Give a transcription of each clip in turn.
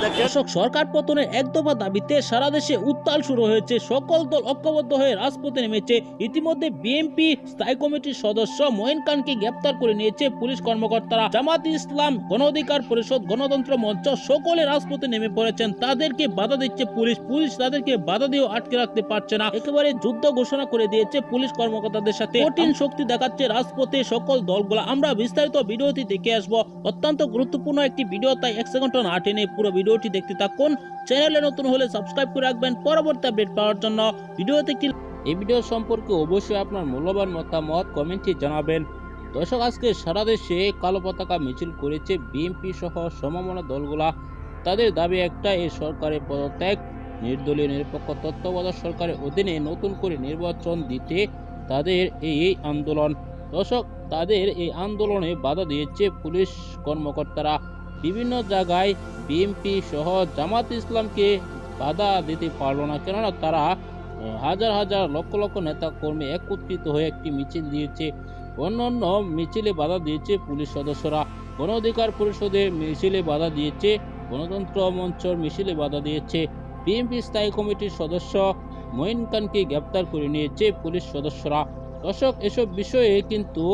দর্শক সরকার পতনের এক দফা দাবিতে সারা দেশে উত্তাল শুরু হয়েছে। সকল দল ঐক্যবদ্ধ হয়ে রাজপথে নেমেছে। ইতিমধ্যে বিএনপি স্থায়ী কমিটির সদস্য মঈন খানকে গ্রেপ্তার করে নিয়েছে পুলিশ কর্মকর্তারা। জামাত ইসলাম, গণ অধিকার পরিষদ, গণতন্ত্র মঞ্চ সকলে রাজপথে নেমে পড়েছেন। তাদেরকে বাধা দিচ্ছে পুলিশ। পুলিশ তাদেরকে বাধা দিয়েও আটকে রাখতে পারছে না। একেবারে যুদ্ধ ঘোষণা করে দিয়েছে পুলিশ কর্মকর্তাদের সাথে। কঠিন শক্তি দেখাচ্ছে রাজপথে সকল দলগুলো। আমরা বিস্তারিত ভিডিওটি দেখে আসব। অত্যন্ত গুরুত্বপূর্ণ একটি ভিডিও, তাই এক সেকেন্ড না টেনে পুরো ভিডিওটি দেখতে থাকুন। চ্যানেলে নতুন হলে সাবস্ক্রাইব করে রাখবেন পরবর্তী আপডেট পাওয়ার জন্য। ভিডিওতে একটি এই ভিডিও সম্পর্কে অবশ্যই আপনার মূল্যবান মতামত কমেন্টে জানাবেন। দর্শক, আজকে সারা দেশে কালো পতাকা মিছিল করেছে বিএনপি সহ সমমনা দলগুলা। তাদের দাবি একটা এই সরকারের পদত্যাগ। নির্দলীয় নিরপেক্ষ তত্ত্বাবধায়ক সরকারের অধীনে নতুন করে নির্বাচন দিতে তাদের এই এই আন্দোলন। দর্শক, তাদের এই আন্দোলনে বাধা দিয়েছে পুলিশ কর্মকর্তারা। বিভিন্ন জায়গায় বিএনপি সহ জামাত ইসলামকে বাধা দিতে পারল না। কেননা তারা হাজার হাজার লক্ষ লক্ষ নেতা কর্মী একত্রিত হয়ে একটি মিছিল দিয়েছে। অন্যান্য মিছিলে বাধা দিয়েছে পুলিশ সদস্যরা। গণ অধিকার পরিষদের মিছিলে বাধা দিয়েছে, গণতন্ত্র মঞ্চর মিছিলে বাধা দিয়েছে। বিএনপি স্থায়ী কমিটির সদস্য মঈন খানকে গ্রেপ্তার করে নিয়েছে পুলিশ সদস্যরা। দর্শক, এসব বিষয়ে কিন্তু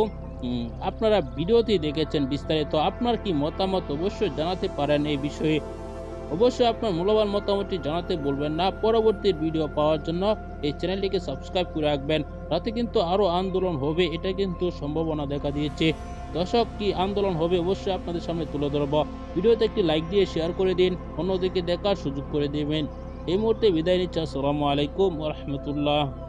আপনারা ভিডিওতে দেখেছেন বিস্তারিত। আপনার কি মতামত অবশ্যই জানাতে পারেন এই বিষয়ে। অবশ্যই আপনার মূল্যবান মতামতটি জানাতে বলবেন না। পরবর্তী ভিডিও পাওয়ার জন্য এই চ্যানেলটিকে সাবস্ক্রাইব করে রাখবেন। তাতে কিন্তু আরও আন্দোলন হবে, এটা কিন্তু সম্ভাবনা দেখা দিয়েছে। দর্শক, কি আন্দোলন হবে অবশ্যই আপনাদের সামনে তুলে ধরব। ভিডিওতে একটি লাইক দিয়ে শেয়ার করে দিন, অন্যদিকে দেখার সুযোগ করে দেবেন। এই মুহূর্তে বিদায় নিচ্ছি। আসসালামু আলাইকুম রহমতুল্লাহ।